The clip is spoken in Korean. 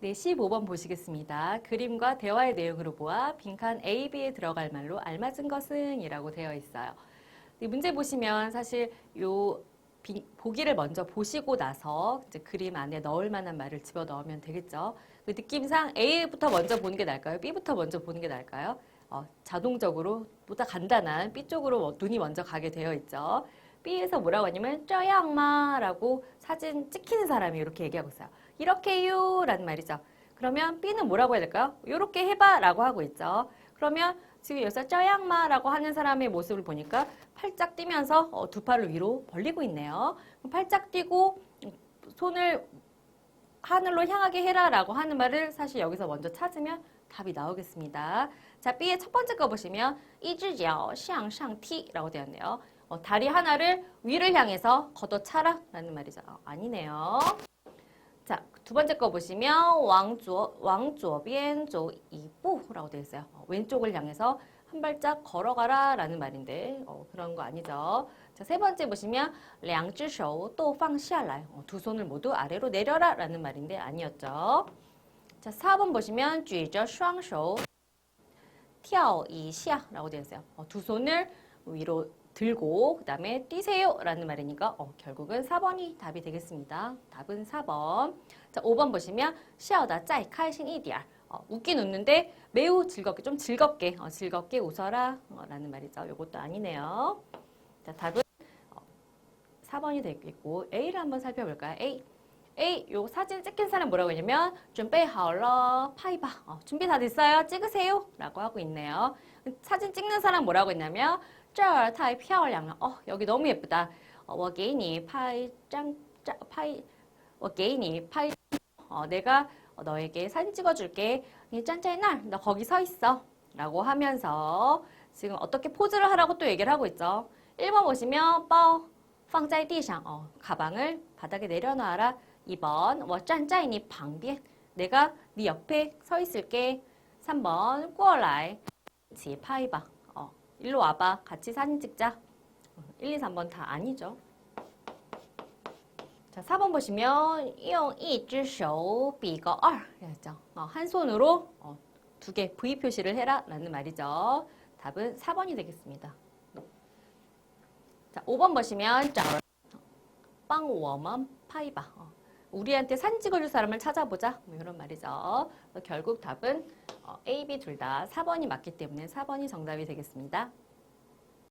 네, 15번 보시겠습니다. 그림과 대화의 내용으로 보아 빈칸 A, B에 들어갈 말로 알맞은 것은 이라고 되어 있어요. 이 문제 보시면 사실 요 비- 보기를 먼저 보시고 나서 이제 그림 안에 넣을 만한 말을 집어 넣으면 되겠죠. 그 느낌상 A부터 먼저 보는 게 나을까요? B부터 먼저 보는 게 나을까요? 어, 자동적으로 보다 간단한 B 쪽으로 눈이 먼저 가게 되어 있죠. B에서 뭐라고 하냐면 쩌양마라고 사진 찍히는 사람이 이렇게 얘기하고 있어요. 이렇게요 라는 말이죠. 그러면 B는 뭐라고 해야 될까요? 이렇게 해봐 라고 하고 있죠. 그러면 지금 여기서 짜양마라고 하는 사람의 모습을 보니까 팔짝 뛰면서 어, 두 팔을 위로 벌리고 있네요. 팔짝 뛰고 손을 하늘로 향하게 해라 라고 하는 말을 사실 여기서 먼저 찾으면 답이 나오겠습니다. 자, B의 첫 번째 거 보시면 이즈지어 샹샹티 라고 되었네요. 어, 다리 하나를 위를 향해서 걷어차라 라는 말이죠. 어, 아니네요. 두 번째 거 보시면 왕조 왕조 비엔조 이보라고 되어 있어요. 어, 왼쪽을 향해서 한 발짝 걸어가라 라는 말인데 어, 그런 거 아니죠. 자, 세 번째 보시면 량주쇼 또 팡시알라이 어, 두 손을 모두 아래로 내려라 라는 말인데 아니었죠. 자, 4번 보시면 쥐저 슈앙쇼 튀어 이시아 라고 되어 있어요. 어, 두 손을 위로 들고 그다음에 뛰세요라는 말이니까 어, 결국은 4번이 답이 되겠습니다. 답은 4번. 자, 5번 보시면 시어다 짜이 카이신 이디알. 어, 웃긴 웃는데 매우 즐겁게 좀 즐겁게 어, 즐겁게 웃어라 어, 라는 말이죠. 요것도 아니네요. 자, 답은 어, 4번이 되겠고 A를 한번 살펴볼까요? A. 에이, 요 사진 찍힌 사람 뭐라고 했냐면 준비하러 파이바. 어, 준비 다 됐어요? 찍으세요. 라고 하고 있네요. 사진 찍는 사람 뭐라고 했냐면 쩔 타이 피아올량. 어, 여기 너무 예쁘다. 어, 워게이니 파이 짱 짜, 파이 워게이니 파이 어, 내가 너에게 사진 찍어줄게. 이 짠짠이 날, 너 거기 서 있어. 라고 하면서 지금 어떻게 포즈를 하라고 또 얘기를 하고 있죠. 1번 보시면 뻐, 펑짜이 띠샹, 어, 가방을 바닥에 내려놔라. 2번 워짠짜이니 방비엔 내가 네 옆에 서 있을게. 3번 꾸어라이. 지파이바. 어, 일로 와봐. 같이 사진 찍자. 1, 2, 3번 다 아니죠. 자 4번 보시면 이용 이지쇼 비거 얼 이랬죠. 어, 한 손으로 어, 두개 V 표시를 해라 라는 말이죠. 답은 4번이 되겠습니다. 자 5번 보시면 빵 워먼 파이바. 어, 우리한테 사진 찍어줄 사람을 찾아보자. 뭐 이런 말이죠. 결국 답은 어, A, B 둘 다 4번이 맞기 때문에 4번이 정답이 되겠습니다.